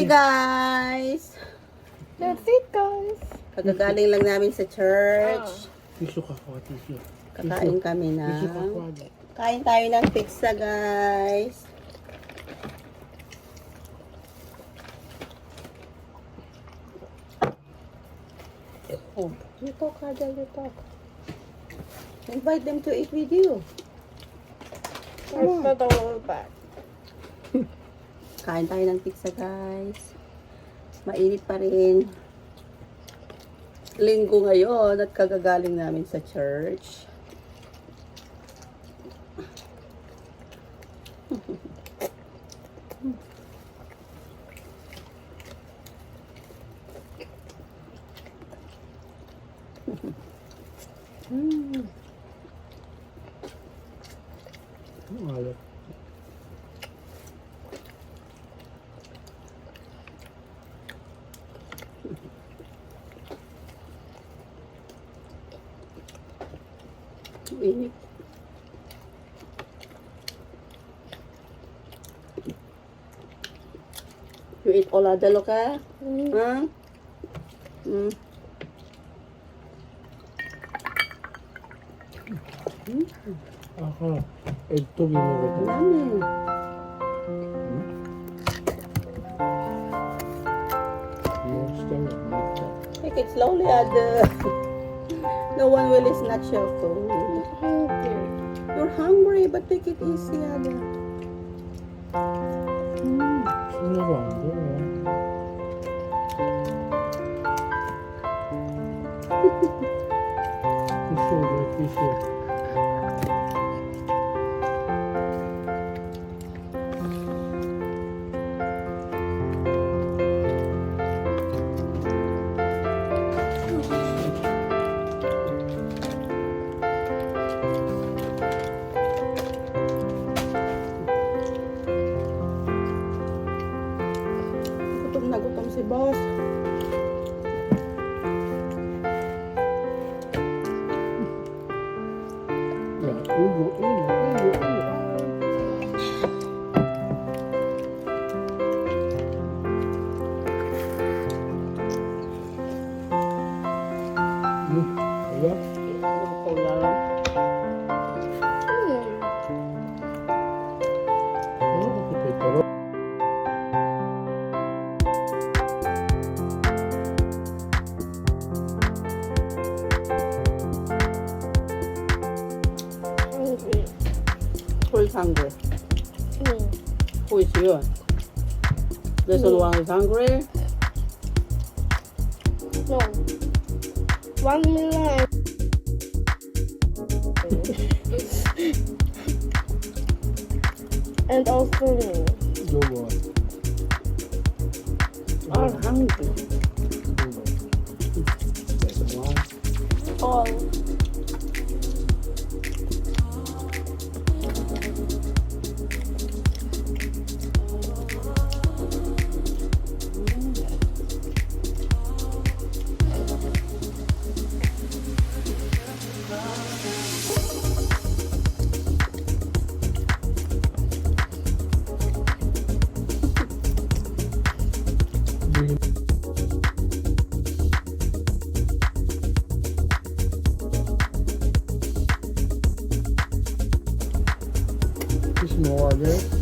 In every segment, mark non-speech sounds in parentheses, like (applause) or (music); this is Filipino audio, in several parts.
Hi guys! That's it, guys. Kagagaling lang namin sa church. Tissue ka ko, tissue. Kakain kami ko. ng... Kain tayo ng pizza guys. Oh, you talk, Hadel, you talk. Invite them to eat with you. Where's the double back? Kain tayo ng pizza guys. Mainit pa rin. Linggo ngayon at kagagaling namin sa church. Mm. Ang Init. You eat all other loka? Mm. Huh? Mm. Ako. Egg to ginugo ko. Dami. Take it slowly, Ada. (laughs) no one will snatch your food. You're hungry, but take it easy, Ada. Sino Hmm, wala. Luto lang. Mm. Ano ko ito? Pero, Hungry. Who is hungry? Mm. Who is you? Lesson one is hungry. No. One million. and also me. ugo. All hungry. Ugo. That's one. All. Okay.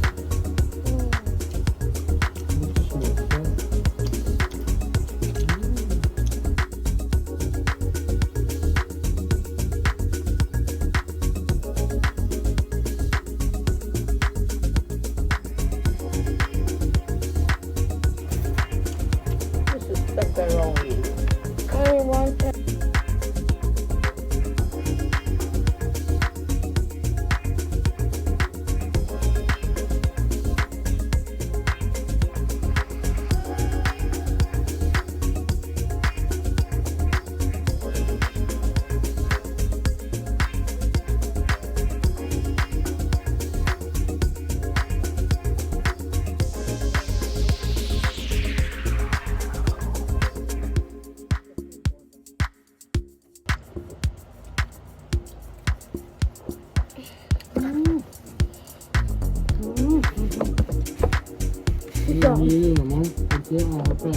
natin.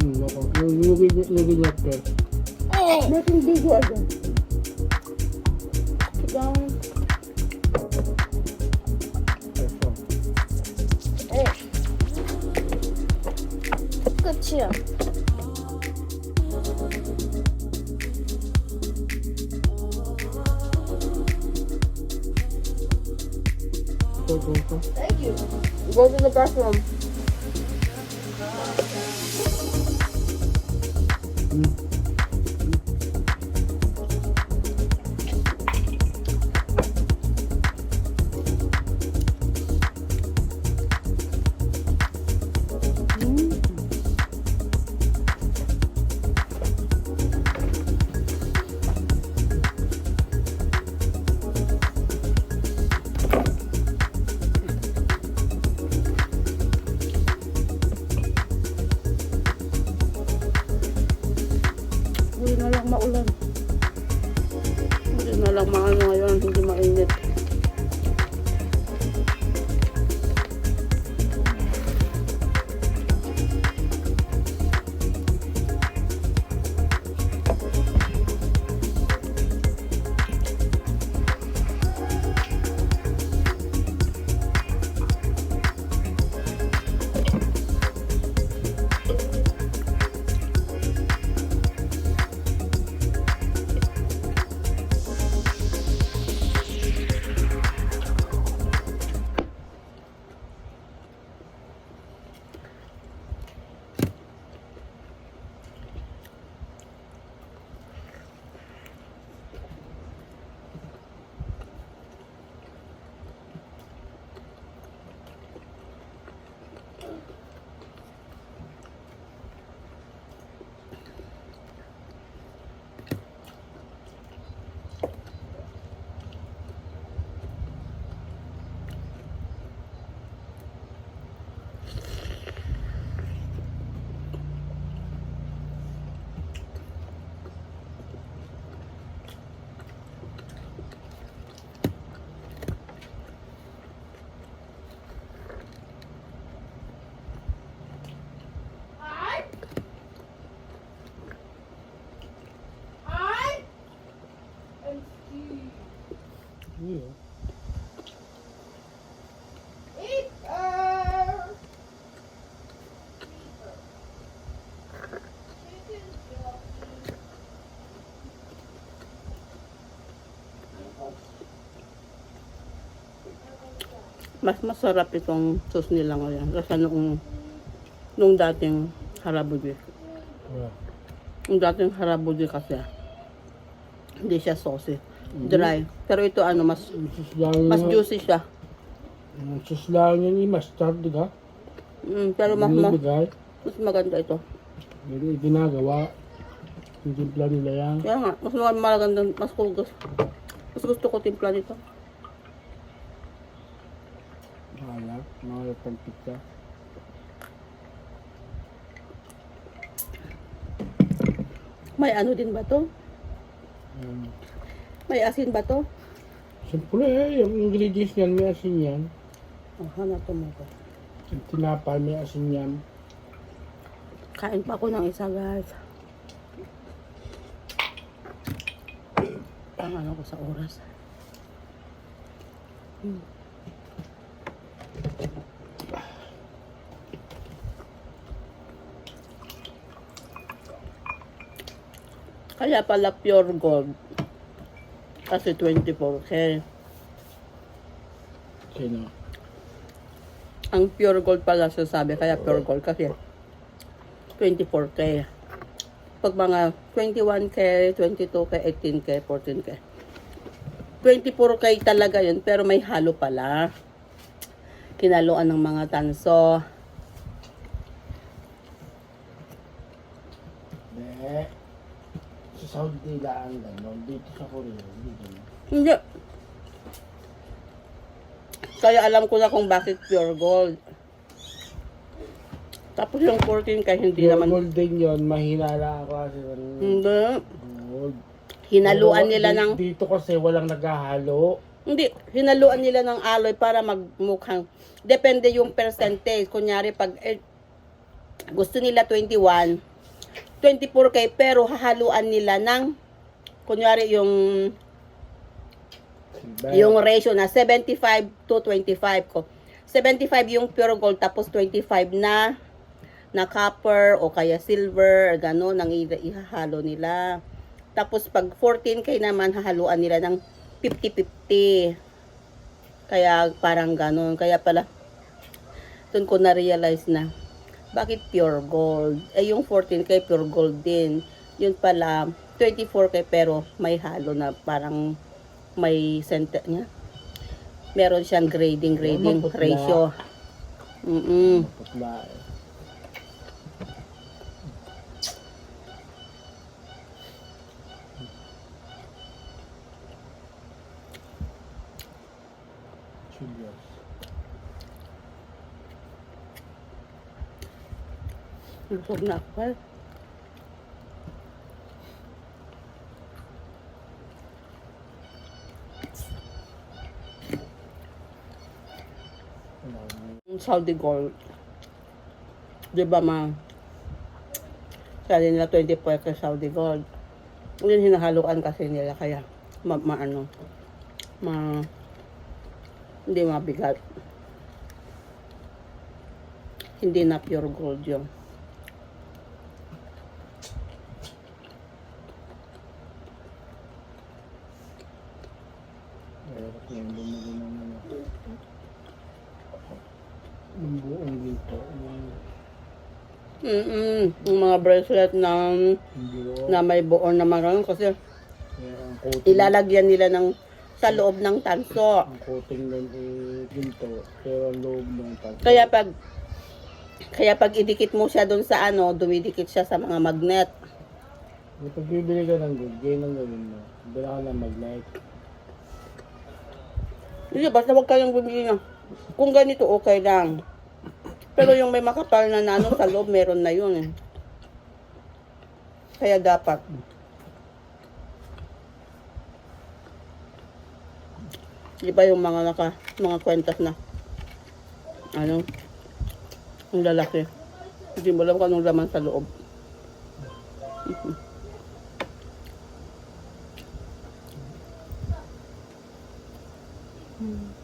Hmm, ako. Nagigil, nagigil natin. Ba't hindi ko Thank you. Go to the bathroom. Mas masarap itong sauce nila ngayon. Kasi nung, nung dating harabudi. Wala. Yung dating harabudi kasi, hindi siya saucy. Dry. Pero ito ano, mas suslang mas juicy siya. Ang suslang niya ni mustard, di ka? Mm, pero mas, mas, Binibigay. mas maganda ito. Hindi ginagawa. Yung timpla nila yan. Kaya nga, mas maganda, mas kugas. Mas gusto ko timpla nito. Wala. Mga pagpita. May ano din ba to? Um, May asin ba to? Siyempre, eh, yung ingredients niyan, may asin yan. Oh, hanap ko mo ko. Yung tinapay, may asin yan. Kain pa ako ng isa, guys. Ang ano ko sa oras. Hmm. Kaya pala pure gold. Kasi 24K. Sino? Ang pure gold pala siya sabi. Kaya pure gold kasi 24K. Pag mga 21K, 22K, 18K, 14K. 24K talaga yun, pero may halo pala. Kinaluan ng mga tanso. Hindi. Sa Saudi lang gano'n. Dito sa Korea, hindi gano'n. Hindi. Kaya alam ko na kung bakit pure gold. Tapos yung 14K, hindi Pure naman. gold din yun, mahina lang ako kasi ng Hindi. gold. Hinaluan Pero nila di- ng... Dito kasi walang naghahalo. Hindi, hinaluan nila ng alloy para magmukhang, depende yung percentage. Kunyari, pag eh, gusto nila 21, 24K, pero hahaluan nila ng, kunyari yung, Diba? yung ratio na 75 to 25 ko. 75 yung pure gold, tapos 25 na, na copper o kaya silver, gano'n, ang ihahalo nila. Tapos pag 14K naman, hahaluan nila ng 50-50. Kaya parang ganun. Kaya pala, doon ko na-realize na, bakit pure gold? Eh, yung 14K pure gold din. Yun pala, 24K pero may halo na parang may center niya. Meron siyang grading, grading maputla. ratio. Mm-mm. Putla eh. Chilios. Lusog na ako. eh. Ano, Yung Saudi gold. Di ba ma? Sabi nila 24 ka Saudi gold. Yun hinahaluan kasi nila kaya ma, ma ano ma hindi mabigat. Hindi na pure gold yung. Ng buong ginto. Yung mga bracelet na na may buo na mga kasi ilalagyan nila ng sa loob ng tanso. Ang coating nun eh ginto. Pero ang loob ng tag. Kaya pag kaya pag idikit mo siya doon sa ano, dumidikit siya sa mga magnet. Kapag bibili ka ng good, ganyan ang gawin mo. Bila ka ng magnet. Hindi, basta huwag kayong bumili ng... Kung ganito, okay lang. Pero yung may makapal na nano sa loob, meron na yun eh. Kaya dapat. Di ba yung mga naka, mga kwentas na, ano, ang lalaki. Hindi mo alam kung anong laman sa loob. Mhm. (laughs) Mm-hmm.